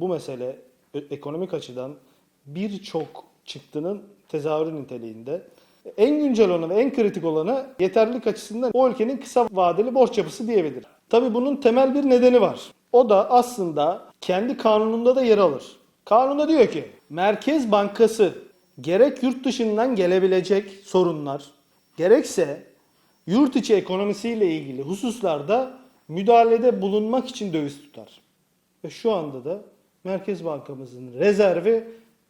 Bu mesele ekonomik açıdan birçok çıktının tezahürü niteliğinde. En güncel olanı ve en kritik olanı yeterlilik açısından o ülkenin kısa vadeli borç yapısı diyebilir. Tabi bunun temel bir nedeni var. O da aslında kendi kanununda da yer alır. Kanunda diyor ki Merkez Bankası gerek yurt dışından gelebilecek sorunlar gerekse yurt içi ekonomisiyle ilgili hususlarda müdahalede bulunmak için döviz tutar. Ve şu anda da Merkez Bankamızın rezervi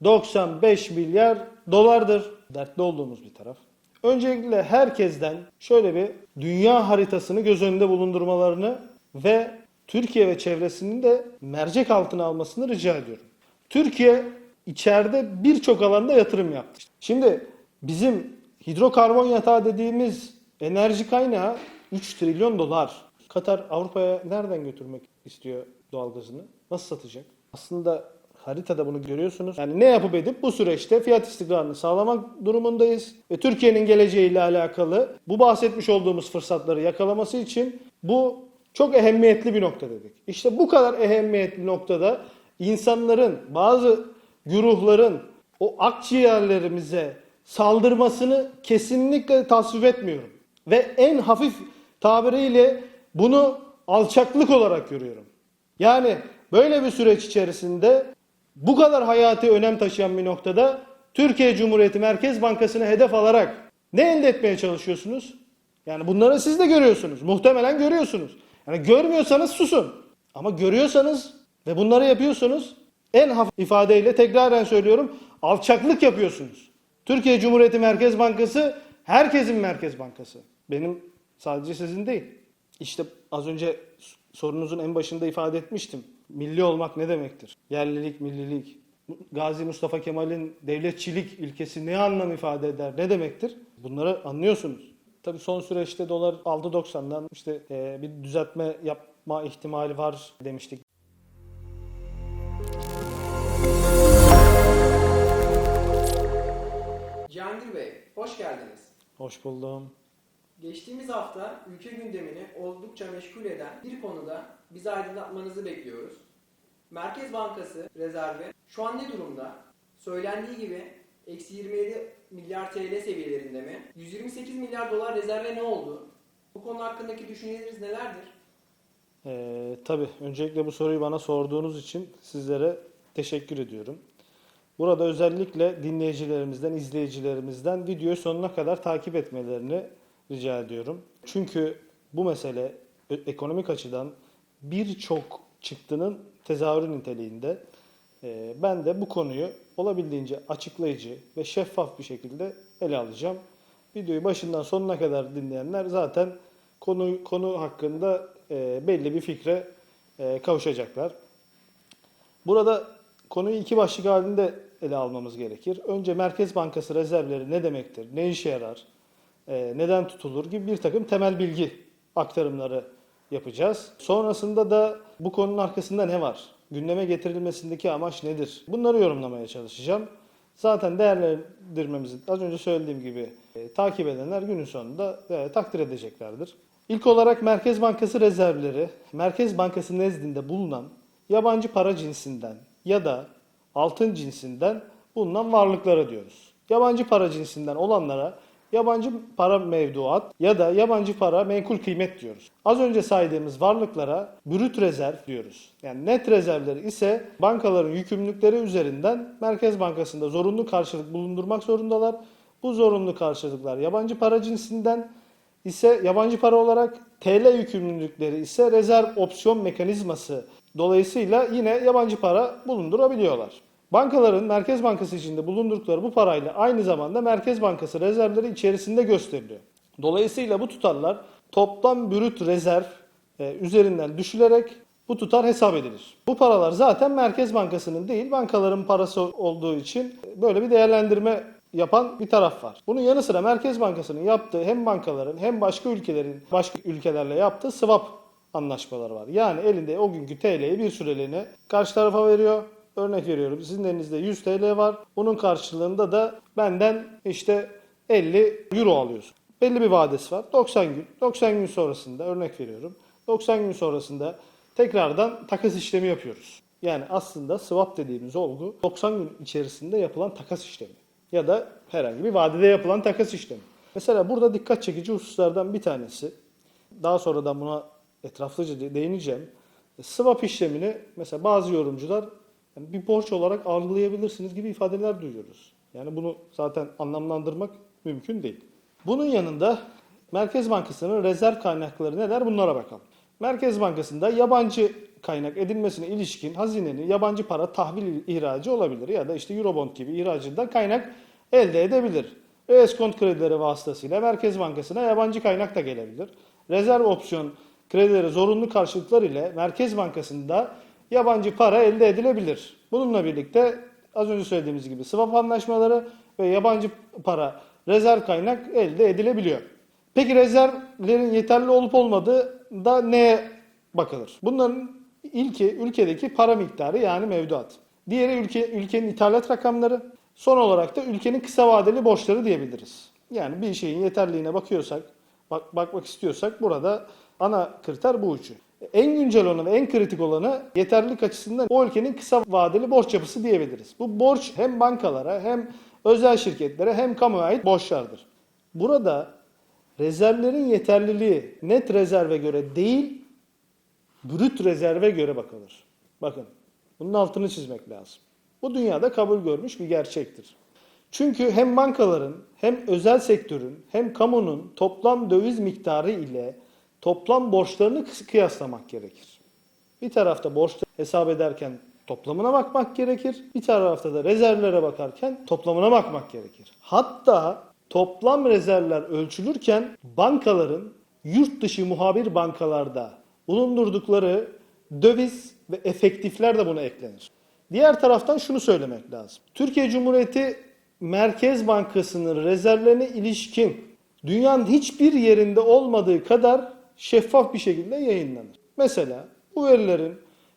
95 milyar dolardır. Dertli olduğumuz bir taraf. Öncelikle herkesten şöyle bir dünya haritasını göz önünde bulundurmalarını ve Türkiye ve çevresinin de mercek altına almasını rica ediyorum. Türkiye içeride birçok alanda yatırım yaptı. Şimdi bizim hidrokarbon yatağı dediğimiz enerji kaynağı 3 trilyon dolar. Katar Avrupa'ya nereden götürmek istiyor doğalgazını? Nasıl satacak? Aslında haritada bunu görüyorsunuz. Yani ne yapıp edip bu süreçte fiyat istikrarını sağlamak durumundayız. Ve Türkiye'nin geleceğiyle alakalı bu bahsetmiş olduğumuz fırsatları yakalaması için bu çok ehemmiyetli bir nokta dedik. İşte bu kadar ehemmiyetli noktada insanların, bazı güruhların o akciğerlerimize saldırmasını kesinlikle tasvip etmiyorum. Ve en hafif tabiriyle bunu alçaklık olarak görüyorum. Yani böyle bir süreç içerisinde bu kadar hayati önem taşıyan bir noktada Türkiye Cumhuriyeti Merkez Bankası'nı hedef alarak ne elde etmeye çalışıyorsunuz? Yani bunları siz de görüyorsunuz. Muhtemelen görüyorsunuz. Yani görmüyorsanız susun. Ama görüyorsanız ve bunları yapıyorsunuz en hafif ifadeyle tekraren söylüyorum alçaklık yapıyorsunuz. Türkiye Cumhuriyeti Merkez Bankası herkesin merkez bankası. Benim sadece sizin değil. İşte az önce sorunuzun en başında ifade etmiştim. Milli olmak ne demektir? Yerlilik, millilik. Gazi Mustafa Kemal'in devletçilik ilkesi ne anlam ifade eder, ne demektir? Bunları anlıyorsunuz. Tabii son süreçte dolar 6.90'dan işte e, bir düzeltme yapma ihtimali var demiştik. Cihangir Bey, hoş geldiniz. Hoş buldum. Geçtiğimiz hafta ülke gündemini oldukça meşgul eden bir konuda bizi aydınlatmanızı bekliyoruz. Merkez Bankası rezervi şu an ne durumda? Söylendiği gibi eksi 27 milyar TL seviyelerinde mi? 128 milyar dolar rezerve ne oldu? Bu konu hakkındaki düşünceleriniz nelerdir? Ee, tabii öncelikle bu soruyu bana sorduğunuz için sizlere teşekkür ediyorum. Burada özellikle dinleyicilerimizden, izleyicilerimizden videoyu sonuna kadar takip etmelerini rica ediyorum. Çünkü bu mesele ö- ekonomik açıdan birçok çıktının tezahürü niteliğinde. Ee, ben de bu konuyu olabildiğince açıklayıcı ve şeffaf bir şekilde ele alacağım. Videoyu başından sonuna kadar dinleyenler zaten konu konu hakkında e, belli bir fikre e, kavuşacaklar. Burada konuyu iki başlık halinde ele almamız gerekir. Önce Merkez Bankası rezervleri ne demektir, ne işe yarar, e, neden tutulur gibi bir takım temel bilgi aktarımları yapacağız. Sonrasında da bu konunun arkasında ne var? Gündeme getirilmesindeki amaç nedir? Bunları yorumlamaya çalışacağım. Zaten değerlendirmemizi az önce söylediğim gibi e, takip edenler günün sonunda e, takdir edeceklerdir. İlk olarak Merkez Bankası rezervleri, Merkez Bankası nezdinde bulunan yabancı para cinsinden ya da altın cinsinden bulunan varlıklara diyoruz. Yabancı para cinsinden olanlara yabancı para mevduat ya da yabancı para menkul kıymet diyoruz. Az önce saydığımız varlıklara brüt rezerv diyoruz. Yani net rezervleri ise bankaların yükümlülükleri üzerinden Merkez Bankası'nda zorunlu karşılık bulundurmak zorundalar. Bu zorunlu karşılıklar yabancı para cinsinden ise yabancı para olarak TL yükümlülükleri ise rezerv opsiyon mekanizması dolayısıyla yine yabancı para bulundurabiliyorlar. Bankaların Merkez Bankası içinde bulundurdukları bu parayla aynı zamanda Merkez Bankası rezervleri içerisinde gösteriliyor. Dolayısıyla bu tutarlar toplam brüt rezerv e, üzerinden düşülerek bu tutar hesap edilir. Bu paralar zaten Merkez Bankası'nın değil bankaların parası olduğu için böyle bir değerlendirme yapan bir taraf var. Bunun yanı sıra Merkez Bankası'nın yaptığı hem bankaların hem başka ülkelerin başka ülkelerle yaptığı swap anlaşmaları var. Yani elinde o günkü TL'yi bir süreliğine karşı tarafa veriyor. Örnek veriyorum sizin elinizde 100 TL var. Bunun karşılığında da benden işte 50 euro alıyorsun. Belli bir vadesi var. 90 gün. 90 gün sonrasında örnek veriyorum. 90 gün sonrasında tekrardan takas işlemi yapıyoruz. Yani aslında swap dediğimiz olgu 90 gün içerisinde yapılan takas işlemi ya da herhangi bir vadede yapılan takas işlemi. Mesela burada dikkat çekici hususlardan bir tanesi, daha sonradan buna etraflıca de- değineceğim. Swap işlemini mesela bazı yorumcular yani bir borç olarak algılayabilirsiniz gibi ifadeler duyuyoruz. Yani bunu zaten anlamlandırmak mümkün değil. Bunun yanında Merkez Bankası'nın rezerv kaynakları neler bunlara bakalım. Merkez Bankası'nda yabancı kaynak edilmesine ilişkin hazinenin yabancı para tahvil ihracı olabilir ya da işte Eurobond gibi ihracından kaynak elde edebilir. Ve eskont kredileri vasıtasıyla Merkez Bankası'na yabancı kaynak da gelebilir. Rezerv opsiyon kredileri zorunlu karşılıklar ile Merkez Bankası'nda yabancı para elde edilebilir. Bununla birlikte az önce söylediğimiz gibi swap anlaşmaları ve yabancı para rezerv kaynak elde edilebiliyor. Peki rezervlerin yeterli olup olmadığı da neye bakılır? Bunların ilki ülkedeki para miktarı yani mevduat. Diğeri ülke, ülkenin ithalat rakamları. Son olarak da ülkenin kısa vadeli borçları diyebiliriz. Yani bir şeyin yeterliğine bakıyorsak, bak, bakmak istiyorsak burada ana kriter bu üçü. En güncel olanı ve en kritik olanı yeterlilik açısından o ülkenin kısa vadeli borç yapısı diyebiliriz. Bu borç hem bankalara hem özel şirketlere hem kamuya ait borçlardır. Burada rezervlerin yeterliliği net rezerve göre değil, brüt rezerve göre bakılır. Bakın, bunun altını çizmek lazım. Bu dünyada kabul görmüş bir gerçektir. Çünkü hem bankaların hem özel sektörün hem kamunun toplam döviz miktarı ile toplam borçlarını kıyaslamak gerekir. Bir tarafta borçları hesap ederken toplamına bakmak gerekir. Bir tarafta da rezervlere bakarken toplamına bakmak gerekir. Hatta toplam rezervler ölçülürken bankaların yurt dışı muhabir bankalarda bulundurdukları döviz ve efektifler de buna eklenir. Diğer taraftan şunu söylemek lazım. Türkiye Cumhuriyeti Merkez Bankası'nın rezervlerine ilişkin dünyanın hiçbir yerinde olmadığı kadar şeffaf bir şekilde yayınlanır. Mesela bu verilerin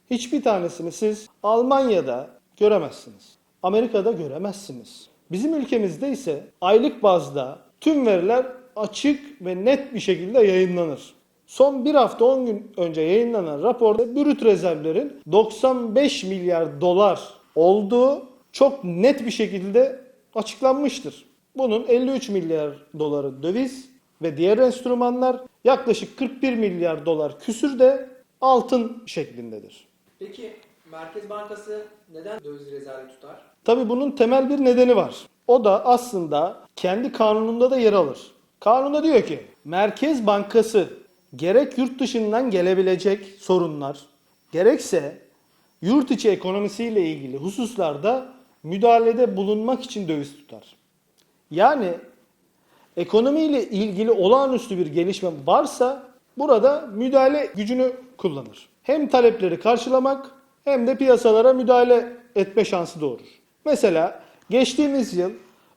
hiçbir tanesini siz Almanya'da göremezsiniz. Amerika'da göremezsiniz. Bizim ülkemizde ise aylık bazda tüm veriler açık ve net bir şekilde yayınlanır. Son bir hafta 10 gün önce yayınlanan raporda brüt rezervlerin 95 milyar dolar olduğu çok net bir şekilde açıklanmıştır. Bunun 53 milyar doları döviz ve diğer enstrümanlar yaklaşık 41 milyar dolar küsür de altın şeklindedir. Peki Merkez Bankası neden döviz rezervi tutar? Tabi bunun temel bir nedeni var. O da aslında kendi kanununda da yer alır. Kanunda diyor ki Merkez Bankası gerek yurt dışından gelebilecek sorunlar gerekse yurt içi ekonomisiyle ilgili hususlarda müdahalede bulunmak için döviz tutar. Yani ekonomiyle ilgili olağanüstü bir gelişme varsa burada müdahale gücünü kullanır. Hem talepleri karşılamak hem de piyasalara müdahale etme şansı doğurur. Mesela geçtiğimiz yıl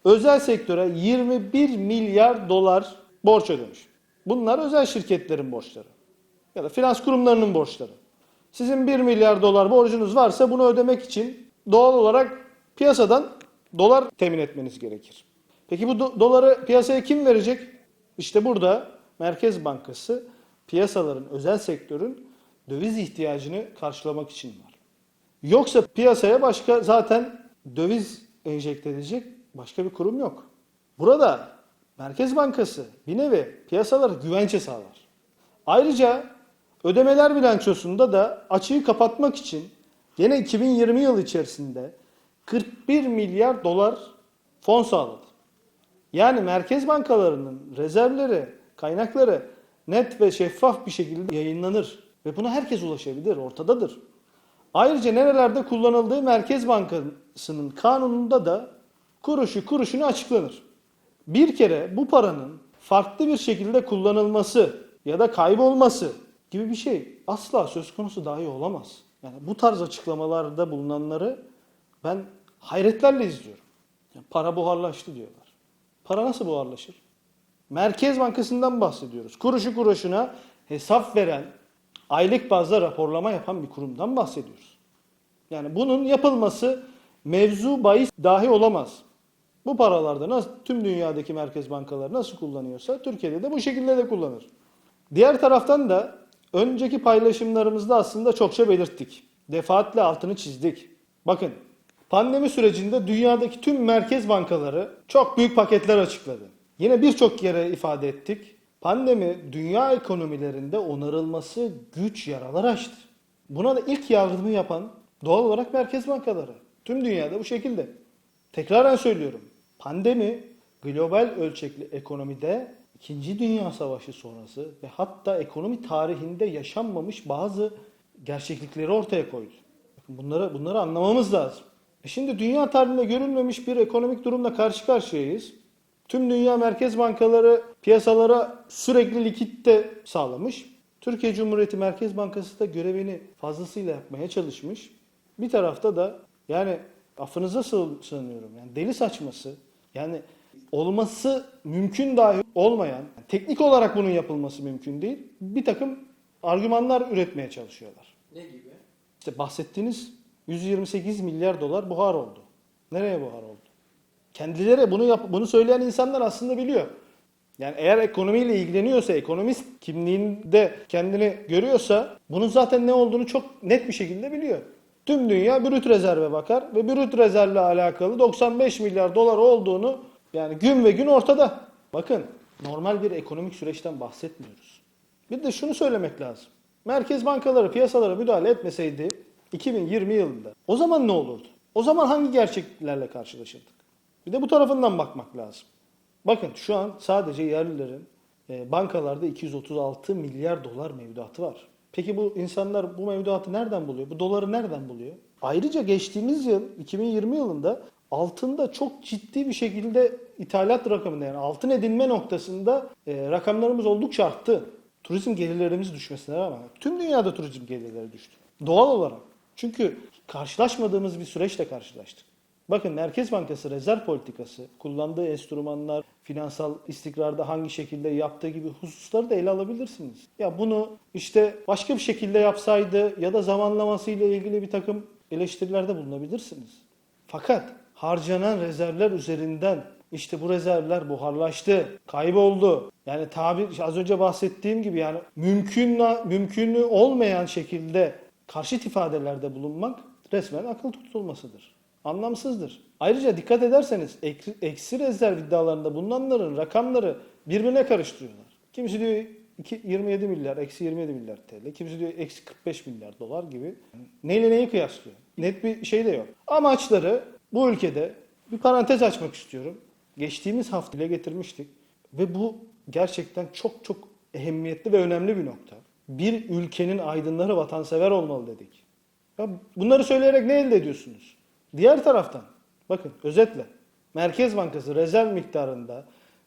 özel sektöre 21 milyar dolar borç ödemiş. Bunlar özel şirketlerin borçları ya da finans kurumlarının borçları. Sizin 1 milyar dolar borcunuz varsa bunu ödemek için doğal olarak piyasadan dolar temin etmeniz gerekir. Peki bu do- doları piyasaya kim verecek? İşte burada Merkez Bankası piyasaların, özel sektörün döviz ihtiyacını karşılamak için var. Yoksa piyasaya başka zaten döviz enjekte edecek başka bir kurum yok. Burada Merkez Bankası bir nevi piyasalara güvence sağlar. Ayrıca ödemeler bilançosunda da açığı kapatmak için yine 2020 yılı içerisinde 41 milyar dolar fon sağladı. Yani merkez bankalarının rezervleri, kaynakları net ve şeffaf bir şekilde yayınlanır ve buna herkes ulaşabilir, ortadadır. Ayrıca nerelerde kullanıldığı Merkez Bankası'nın kanununda da kuruşu kuruşunu açıklanır. Bir kere bu paranın farklı bir şekilde kullanılması ya da kaybolması gibi bir şey asla söz konusu dahi olamaz. Yani bu tarz açıklamalarda bulunanları ben hayretlerle izliyorum. Yani para buharlaştı diyorlar. Para nasıl buharlaşır? Merkez Bankası'ndan bahsediyoruz. Kuruşu kuruşuna hesap veren, aylık bazda raporlama yapan bir kurumdan bahsediyoruz. Yani bunun yapılması mevzu bahis dahi olamaz. Bu paralarda nasıl, tüm dünyadaki merkez bankaları nasıl kullanıyorsa Türkiye'de de bu şekilde de kullanır. Diğer taraftan da önceki paylaşımlarımızda aslında çokça belirttik. Defaatle altını çizdik. Bakın pandemi sürecinde dünyadaki tüm merkez bankaları çok büyük paketler açıkladı. Yine birçok yere ifade ettik. Pandemi dünya ekonomilerinde onarılması güç yaralar açtı. Buna da ilk yardımı yapan doğal olarak merkez bankaları. Tüm dünyada bu şekilde. Tekraren söylüyorum. Pandemi global ölçekli ekonomide 2. Dünya Savaşı sonrası ve hatta ekonomi tarihinde yaşanmamış bazı gerçeklikleri ortaya koydu. Bunları bunları anlamamız lazım. E şimdi dünya tarihinde görülmemiş bir ekonomik durumla karşı karşıyayız. Tüm dünya merkez bankaları piyasalara sürekli likitte sağlamış. Türkiye Cumhuriyeti Merkez Bankası da görevini fazlasıyla yapmaya çalışmış. Bir tarafta da yani affınıza sığ- sığınıyorum. Yani deli saçması. Yani olması mümkün dahi olmayan, teknik olarak bunun yapılması mümkün değil. Bir takım argümanlar üretmeye çalışıyorlar. Ne gibi? İşte bahsettiğiniz 128 milyar dolar buhar oldu. Nereye buhar oldu? Kendileri bunu yap bunu söyleyen insanlar aslında biliyor. Yani eğer ekonomiyle ilgileniyorsa, ekonomist kimliğinde kendini görüyorsa bunun zaten ne olduğunu çok net bir şekilde biliyor. Tüm dünya brüt rezerve bakar ve brüt rezervle alakalı 95 milyar dolar olduğunu yani gün ve gün ortada. Bakın normal bir ekonomik süreçten bahsetmiyoruz. Bir de şunu söylemek lazım. Merkez bankaları piyasalara müdahale etmeseydi 2020 yılında o zaman ne olurdu? O zaman hangi gerçeklerle karşılaşırdık? Bir de bu tarafından bakmak lazım. Bakın şu an sadece yerlilerin e, bankalarda 236 milyar dolar mevduatı var. Peki bu insanlar bu mevduatı nereden buluyor? Bu doları nereden buluyor? Ayrıca geçtiğimiz yıl 2020 yılında altında çok ciddi bir şekilde ithalat rakamında yani altın edinme noktasında e, rakamlarımız oldukça arttı. Turizm gelirlerimiz düşmesine rağmen tüm dünyada turizm gelirleri düştü. Doğal olarak. Çünkü karşılaşmadığımız bir süreçle karşılaştık. Bakın Merkez Bankası rezerv politikası, kullandığı enstrümanlar, finansal istikrarda hangi şekilde yaptığı gibi hususları da ele alabilirsiniz. Ya bunu işte başka bir şekilde yapsaydı ya da zamanlamasıyla ilgili bir takım eleştirilerde bulunabilirsiniz. Fakat harcanan rezervler üzerinden işte bu rezervler buharlaştı, kayboldu. Yani tabir az önce bahsettiğim gibi yani mümkün mümkünü olmayan şekilde karşıt ifadelerde bulunmak resmen akıl tutulmasıdır. Anlamsızdır. Ayrıca dikkat ederseniz eksi, rezerv iddialarında bulunanların rakamları birbirine karıştırıyorlar. Kimisi diyor iki- 27 milyar, eksi 27 milyar TL. Kimisi diyor eksi 45 milyar dolar gibi. Neyle neyi kıyaslıyor? Net bir şey de yok. Amaçları bu ülkede bir parantez açmak istiyorum. Geçtiğimiz hafta dile getirmiştik. Ve bu gerçekten çok çok ehemmiyetli ve önemli bir nokta. Bir ülkenin aydınları vatansever olmalı dedik. Ya bunları söyleyerek ne elde ediyorsunuz? Diğer taraftan bakın özetle Merkez Bankası rezerv miktarında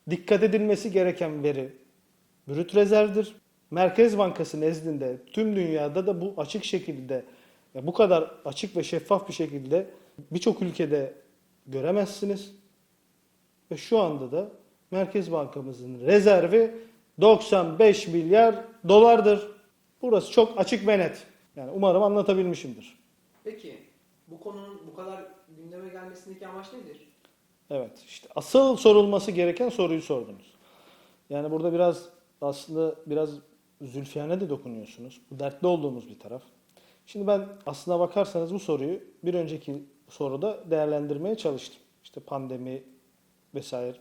dikkat edilmesi gereken veri brüt rezervdir. Merkez Bankası nezdinde tüm dünyada da bu açık şekilde ya bu kadar açık ve şeffaf bir şekilde birçok ülkede göremezsiniz. Ve şu anda da Merkez Bankamızın rezervi 95 milyar dolardır. Burası çok açık ve net. Yani umarım anlatabilmişimdir. Peki bu konunun bu kadar gündeme gelmesindeki amaç nedir? Evet işte asıl sorulması gereken soruyu sordunuz. Yani burada biraz aslında biraz Zülfiyan'a de dokunuyorsunuz. Bu dertli olduğumuz bir taraf. Şimdi ben aslına bakarsanız bu soruyu bir önceki soruda değerlendirmeye çalıştım. İşte pandemi vesaire.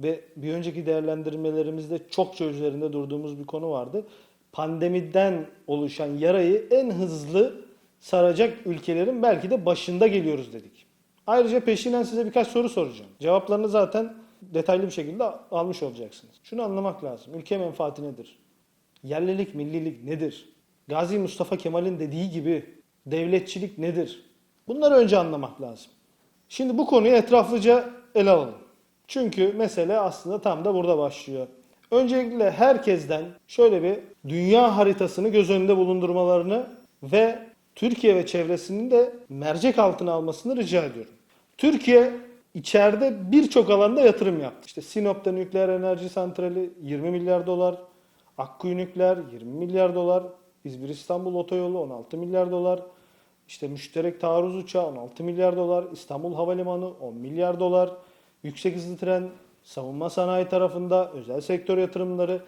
Ve bir önceki değerlendirmelerimizde çokça üzerinde durduğumuz bir konu vardı. Pandemiden oluşan yarayı en hızlı saracak ülkelerin belki de başında geliyoruz dedik. Ayrıca peşinden size birkaç soru soracağım. Cevaplarını zaten detaylı bir şekilde almış olacaksınız. Şunu anlamak lazım. Ülke menfaati nedir? Yerlilik, millilik nedir? Gazi Mustafa Kemal'in dediği gibi devletçilik nedir? Bunları önce anlamak lazım. Şimdi bu konuyu etraflıca ele alalım. Çünkü mesele aslında tam da burada başlıyor. Öncelikle herkesten şöyle bir dünya haritasını göz önünde bulundurmalarını ve Türkiye ve çevresinin de mercek altına almasını rica ediyorum. Türkiye içeride birçok alanda yatırım yaptı. İşte Sinop'ta nükleer enerji santrali 20 milyar dolar, Akkuyu Nükleer 20 milyar dolar, İzmir İstanbul Otoyolu 16 milyar dolar, işte müşterek taarruz uçağı 16 milyar dolar, İstanbul Havalimanı 10 milyar dolar, yüksek hızlı tren, savunma sanayi tarafında özel sektör yatırımları,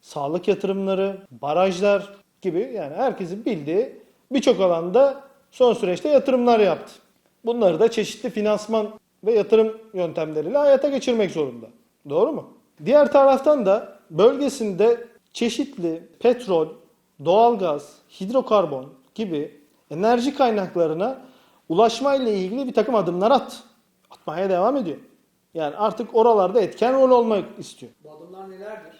sağlık yatırımları, barajlar gibi yani herkesin bildiği birçok alanda Son süreçte yatırımlar yaptı. Bunları da çeşitli finansman ve yatırım yöntemleriyle hayata geçirmek zorunda. Doğru mu? Diğer taraftan da bölgesinde çeşitli petrol, doğalgaz, hidrokarbon gibi enerji kaynaklarına ulaşmayla ilgili bir takım adımlar attı. Atmaya devam ediyor. Yani artık oralarda etken rol olmak istiyor. Bu adımlar nelerdir?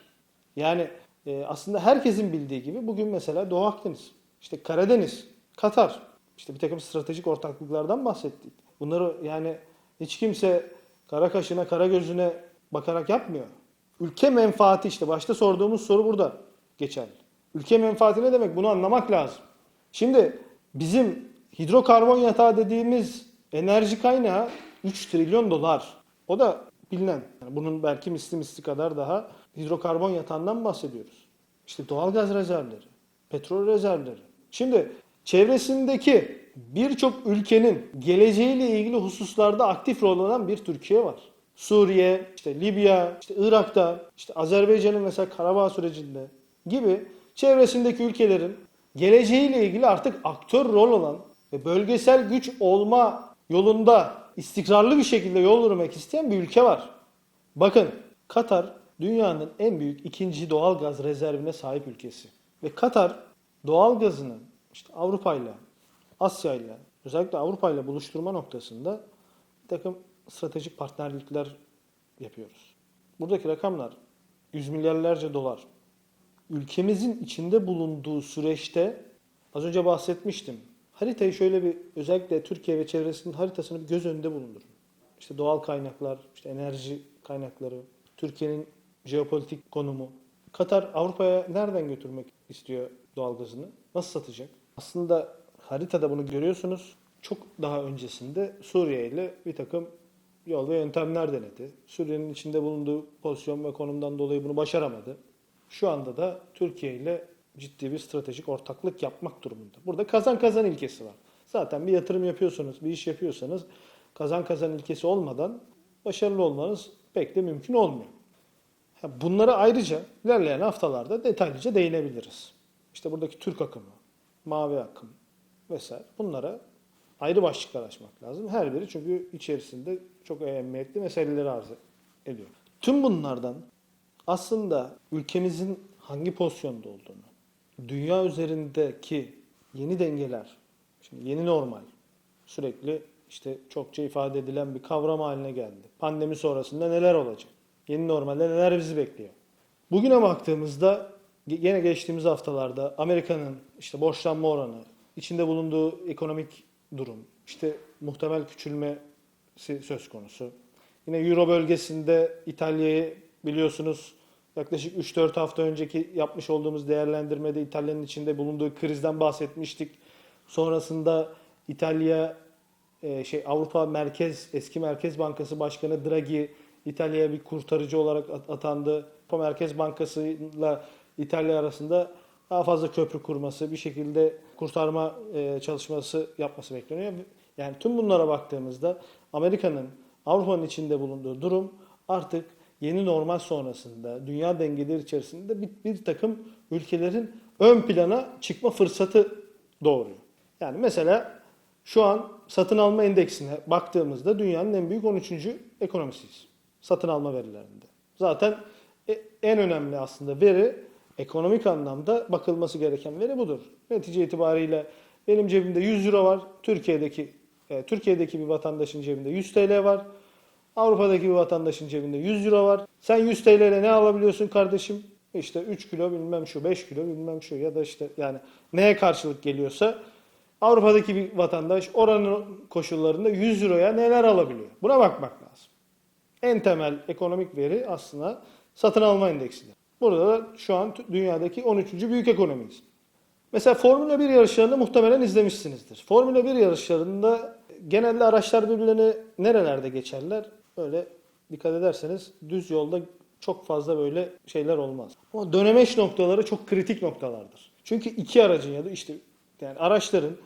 Yani e, aslında herkesin bildiği gibi bugün mesela Doğu Akdeniz, işte Karadeniz, Katar, işte bir takım stratejik ortaklıklardan bahsettik. Bunları yani hiç kimse kara kaşına, kara gözüne bakarak yapmıyor. Ülke menfaati işte başta sorduğumuz soru burada geçerli. Ülke menfaati ne demek? Bunu anlamak lazım. Şimdi bizim hidrokarbon yatağı dediğimiz enerji kaynağı 3 trilyon dolar. O da bilinen. Yani bunun belki misli misli kadar daha hidrokarbon yatağından bahsediyoruz. İşte doğalgaz rezervleri, petrol rezervleri. Şimdi çevresindeki birçok ülkenin geleceğiyle ilgili hususlarda aktif rol alan bir Türkiye var. Suriye, işte Libya, işte Irak'ta, işte Azerbaycan'ın mesela Karabağ sürecinde gibi çevresindeki ülkelerin geleceğiyle ilgili artık aktör rol olan ve bölgesel güç olma yolunda istikrarlı bir şekilde yol yürümek isteyen bir ülke var. Bakın Katar dünyanın en büyük ikinci doğal gaz rezervine sahip ülkesi. Ve Katar doğal gazını işte Avrupa ile Asya ile özellikle Avrupa ile buluşturma noktasında bir takım stratejik partnerlikler yapıyoruz. Buradaki rakamlar yüz milyarlarca dolar. Ülkemizin içinde bulunduğu süreçte az önce bahsetmiştim. Haritayı şöyle bir özellikle Türkiye ve çevresinin haritasını bir göz önünde bulundurun. İşte doğal kaynaklar, işte enerji kaynakları, Türkiye'nin jeopolitik konumu. Katar Avrupa'ya nereden götürmek istiyor doğalgazını? Nasıl satacak? Aslında haritada bunu görüyorsunuz. Çok daha öncesinde Suriye ile bir takım yol ve yöntemler denedi. Suriye'nin içinde bulunduğu pozisyon ve konumdan dolayı bunu başaramadı. Şu anda da Türkiye ile ciddi bir stratejik ortaklık yapmak durumunda. Burada kazan kazan ilkesi var. Zaten bir yatırım yapıyorsanız, bir iş yapıyorsanız kazan kazan ilkesi olmadan başarılı olmanız pek de mümkün olmuyor. Bunlara ayrıca ilerleyen haftalarda detaylıca değinebiliriz. İşte buradaki Türk akımı, mavi akım vesaire bunlara ayrı başlıklar açmak lazım. Her biri çünkü içerisinde çok ehemmiyetli meseleleri arz ediyor. Tüm bunlardan aslında ülkemizin hangi pozisyonda olduğunu, dünya üzerindeki yeni dengeler, şimdi yeni normal sürekli işte çokça ifade edilen bir kavram haline geldi. Pandemi sonrasında neler olacak? Yeni normalde neler bizi bekliyor? Bugüne baktığımızda gene geçtiğimiz haftalarda Amerika'nın işte borçlanma oranı, içinde bulunduğu ekonomik durum, işte muhtemel küçülmesi söz konusu. Yine Euro bölgesinde İtalya'yı biliyorsunuz yaklaşık 3-4 hafta önceki yapmış olduğumuz değerlendirmede İtalya'nın içinde bulunduğu krizden bahsetmiştik. Sonrasında İtalya e, şey Avrupa Merkez eski Merkez Bankası Başkanı Draghi İtalya'ya bir kurtarıcı olarak at- atandı. Avrupa Merkez Bankası ile İtalya arasında daha fazla köprü kurması, bir şekilde kurtarma e, çalışması yapması bekleniyor. Yani tüm bunlara baktığımızda Amerika'nın Avrupa'nın içinde bulunduğu durum artık yeni normal sonrasında dünya dengeleri içerisinde bir, bir takım ülkelerin ön plana çıkma fırsatı doğuruyor. Yani mesela şu an satın alma endeksine baktığımızda dünyanın en büyük 13. ekonomisiyiz. Satın alma verilerinde. Zaten e- en önemli aslında veri ekonomik anlamda bakılması gereken veri budur. Netice itibariyle benim cebimde 100 euro var. Türkiye'deki e, Türkiye'deki bir vatandaşın cebinde 100 TL var. Avrupa'daki bir vatandaşın cebinde 100 euro var. Sen 100 TL ile ne alabiliyorsun kardeşim? İşte 3 kilo bilmem şu, 5 kilo bilmem şu ya da işte yani neye karşılık geliyorsa Avrupa'daki bir vatandaş oranın koşullarında 100 euroya neler alabiliyor? Buna bakmak lazım. En temel ekonomik veri aslında satın alma endeksidir. Burada da şu an dünyadaki 13. büyük ekonomiyiz. Mesela Formula 1 yarışlarını muhtemelen izlemişsinizdir. Formula 1 yarışlarında genelde araçlar birbirlerini nerelerde geçerler? Böyle dikkat ederseniz düz yolda çok fazla böyle şeyler olmaz. Ama dönemeç noktaları çok kritik noktalardır. Çünkü iki aracın ya da işte yani araçların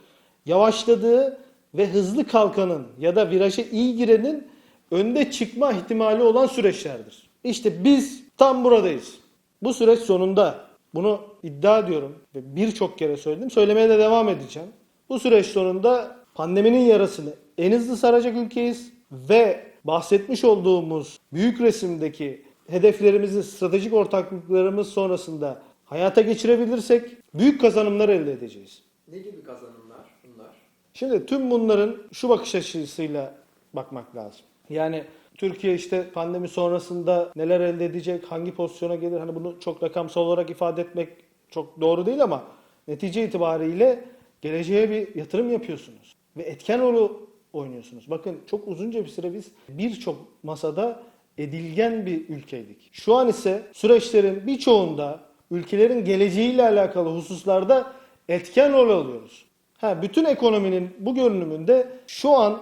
yavaşladığı ve hızlı kalkanın ya da viraja iyi girenin önde çıkma ihtimali olan süreçlerdir. İşte biz tam buradayız. Bu süreç sonunda bunu iddia ediyorum ve birçok kere söyledim. Söylemeye de devam edeceğim. Bu süreç sonunda pandeminin yarasını en hızlı saracak ülkeyiz ve bahsetmiş olduğumuz büyük resimdeki hedeflerimizi, stratejik ortaklıklarımız sonrasında hayata geçirebilirsek büyük kazanımlar elde edeceğiz. Ne gibi kazanımlar bunlar? Şimdi tüm bunların şu bakış açısıyla bakmak lazım. Yani Türkiye işte pandemi sonrasında neler elde edecek, hangi pozisyona gelir? Hani bunu çok rakamsal olarak ifade etmek çok doğru değil ama netice itibariyle geleceğe bir yatırım yapıyorsunuz ve etken rol oynuyorsunuz. Bakın çok uzunca bir süre biz birçok masada edilgen bir ülkeydik. Şu an ise süreçlerin birçoğunda ülkelerin geleceğiyle alakalı hususlarda etken rol alıyoruz. Ha, bütün ekonominin bu görünümünde şu an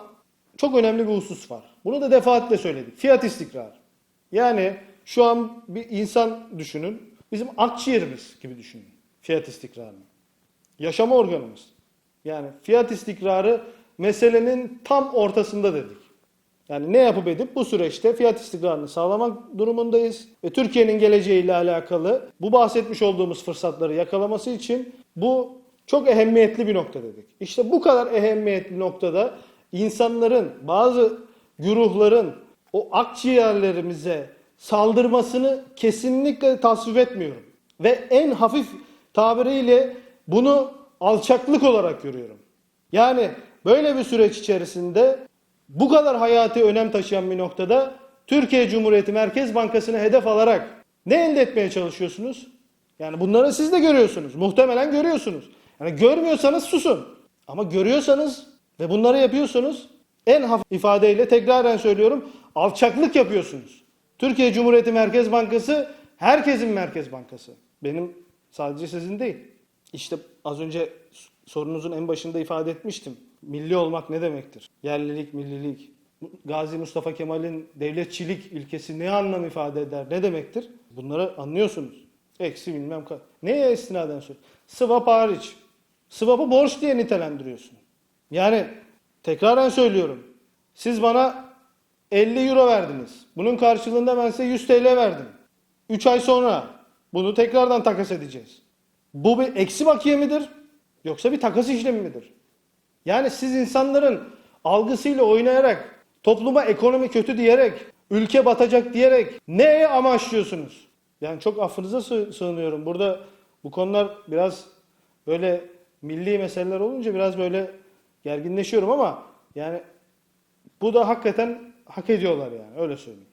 çok önemli bir husus var. Bunu da defaatle söyledik. Fiyat istikrarı. Yani şu an bir insan düşünün. Bizim akciğerimiz gibi düşünün. Fiyat istikrarını. Yaşama organımız. Yani fiyat istikrarı meselenin tam ortasında dedik. Yani ne yapıp edip bu süreçte fiyat istikrarını sağlamak durumundayız. Ve Türkiye'nin geleceğiyle alakalı bu bahsetmiş olduğumuz fırsatları yakalaması için bu çok ehemmiyetli bir nokta dedik. İşte bu kadar ehemmiyetli noktada insanların, bazı güruhların o akciğerlerimize saldırmasını kesinlikle tasvip etmiyorum. Ve en hafif tabiriyle bunu alçaklık olarak görüyorum. Yani böyle bir süreç içerisinde bu kadar hayati önem taşıyan bir noktada Türkiye Cumhuriyeti Merkez Bankası'nı hedef alarak ne elde etmeye çalışıyorsunuz? Yani bunları siz de görüyorsunuz. Muhtemelen görüyorsunuz. Yani görmüyorsanız susun. Ama görüyorsanız ve bunları yapıyorsunuz en hafif ifadeyle tekraren söylüyorum alçaklık yapıyorsunuz. Türkiye Cumhuriyeti Merkez Bankası herkesin Merkez Bankası. Benim sadece sizin değil. İşte az önce sorunuzun en başında ifade etmiştim. Milli olmak ne demektir? Yerlilik, millilik. Gazi Mustafa Kemal'in devletçilik ilkesi ne anlam ifade eder, ne demektir? Bunları anlıyorsunuz. Eksi bilmem kaç. Neye istinaden söylüyor? Swap hariç. Swap'ı borç diye nitelendiriyorsun. Yani tekraren söylüyorum. Siz bana 50 euro verdiniz. Bunun karşılığında ben size 100 TL verdim. 3 ay sonra bunu tekrardan takas edeceğiz. Bu bir eksi bakiye midir? Yoksa bir takas işlemi midir? Yani siz insanların algısıyla oynayarak, topluma ekonomi kötü diyerek, ülke batacak diyerek neye amaçlıyorsunuz? Yani çok affınıza sığ- sığınıyorum. Burada bu konular biraz böyle milli meseleler olunca biraz böyle gerginleşiyorum ama yani bu da hakikaten hak ediyorlar yani öyle söyleyeyim.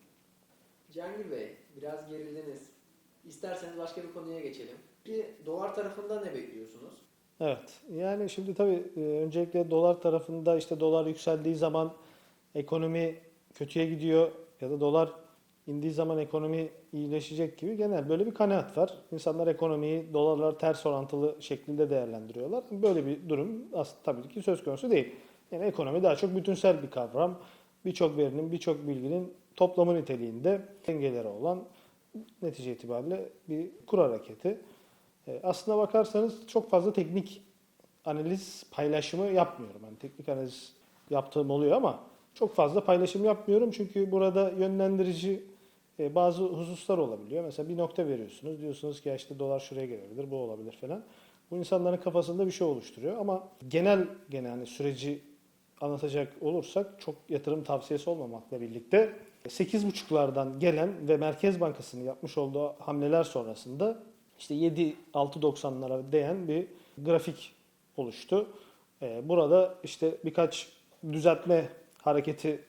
Cihangir Bey, biraz gerildiniz. İsterseniz başka bir konuya geçelim. Bir dolar tarafında ne bekliyorsunuz? Evet. Yani şimdi tabii e, öncelikle dolar tarafında işte dolar yükseldiği zaman ekonomi kötüye gidiyor ya da dolar indiği zaman ekonomi iyileşecek gibi genel böyle bir kanaat var. İnsanlar ekonomiyi dolarlar ters orantılı şeklinde değerlendiriyorlar. Böyle bir durum aslında tabii ki söz konusu değil. Yani ekonomi daha çok bütünsel bir kavram. Birçok verinin, birçok bilginin toplamı niteliğinde dengeleri olan netice itibariyle bir kur hareketi. E, Aslına bakarsanız çok fazla teknik analiz paylaşımı yapmıyorum. Yani teknik analiz yaptığım oluyor ama çok fazla paylaşım yapmıyorum çünkü burada yönlendirici e, bazı hususlar olabiliyor. Mesela bir nokta veriyorsunuz. Diyorsunuz ki işte dolar şuraya gelebilir, bu olabilir falan. Bu insanların kafasında bir şey oluşturuyor ama genel genel hani süreci anlatacak olursak çok yatırım tavsiyesi olmamakla birlikte 8.5'lardan gelen ve Merkez Bankası'nın yapmış olduğu hamleler sonrasında işte 7-6.90'lara değen bir grafik oluştu. Ee, Burada işte birkaç düzeltme hareketi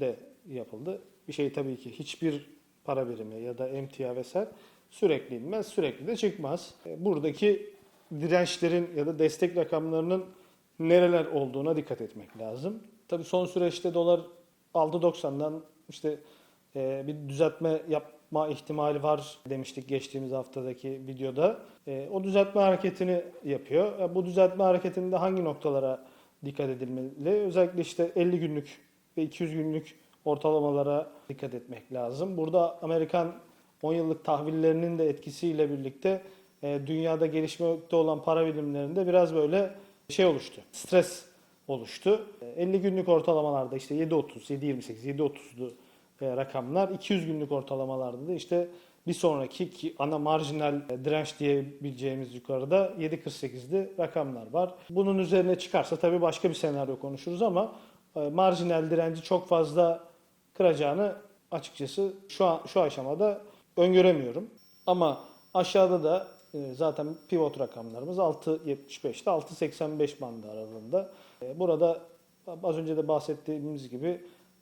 de yapıldı. Bir şey tabii ki hiçbir para birimi ya da emtia vesaire sürekli inmez, sürekli de çıkmaz. Ee, Buradaki dirençlerin ya da destek rakamlarının nereler olduğuna dikkat etmek lazım. Tabii son süreçte dolar 6.90'dan işte e, bir düzeltme yapma ihtimali var demiştik geçtiğimiz haftadaki videoda. E, o düzeltme hareketini yapıyor. E, bu düzeltme hareketinde hangi noktalara dikkat edilmeli? Özellikle işte 50 günlük ve 200 günlük ortalamalara dikkat etmek lazım. Burada Amerikan 10 yıllık tahvillerinin de etkisiyle birlikte e, dünyada gelişmekte olan para birimlerinde biraz böyle şey oluştu. Stres oluştu. E, 50 günlük ortalamalarda işte 7.30, 7.28, 7.30'lu e, rakamlar. 200 günlük ortalamalarda da işte Bir sonraki ki ana marjinal direnç diyebileceğimiz yukarıda 7.48'li rakamlar var. Bunun üzerine çıkarsa tabii başka bir senaryo konuşuruz ama e, marjinal direnci çok fazla kıracağını açıkçası şu an, şu aşamada öngöremiyorum. Ama aşağıda da e, zaten pivot rakamlarımız 6.75 ile 6.85 bandı aralığında. E, Burada az önce de bahsettiğimiz gibi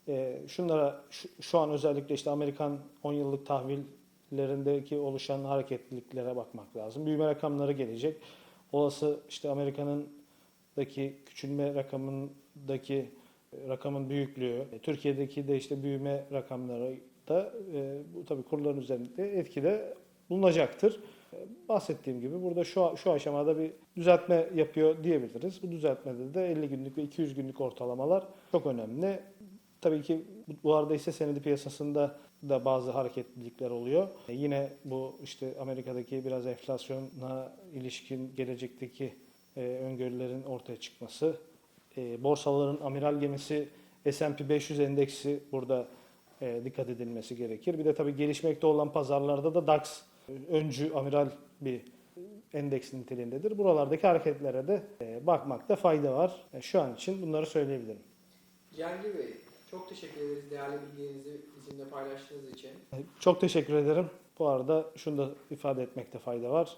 e, şunlara şu, şu an özellikle işte Amerikan 10 yıllık tahvillerindeki oluşan hareketliliklere bakmak lazım. Büyüme rakamları gelecek. Olası işte Amerika'nın daki küçülme rakamındaki e, rakamın büyüklüğü, e, Türkiye'deki de işte büyüme rakamları da e, bu tabii kurların üzerinde etkide bulunacaktır. E, Bahsettiğim gibi burada şu şu aşamada bir düzeltme yapıyor diyebiliriz. Bu düzeltmede de 50 günlük ve 200 günlük ortalamalar çok önemli. Tabii ki bu- arada ise senedi piyasasında da bazı hareketlilikler oluyor. E, Yine bu işte Amerika'daki biraz enflasyona ilişkin gelecekteki e, öngörülerin ortaya çıkması, e, borsaların amiral gemisi S&P 500 endeksi burada dikkat edilmesi gerekir. Bir de tabii gelişmekte olan pazarlarda da DAX öncü amiral bir endeks niteliğindedir. Buralardaki hareketlere de bakmakta fayda var. Şu an için bunları söyleyebilirim. Cihangir Bey, çok teşekkür ederiz değerli bilgilerinizi bizimle paylaştığınız için. Çok teşekkür ederim. Bu arada şunu da ifade etmekte fayda var.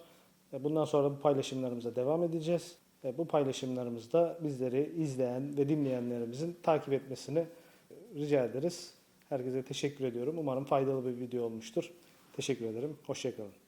E, Bundan sonra bu paylaşımlarımıza devam edeceğiz. E, Bu paylaşımlarımızda bizleri izleyen ve dinleyenlerimizin takip etmesini e, rica ederiz. Herkese teşekkür ediyorum. Umarım faydalı bir video olmuştur. Teşekkür ederim. Hoşçakalın.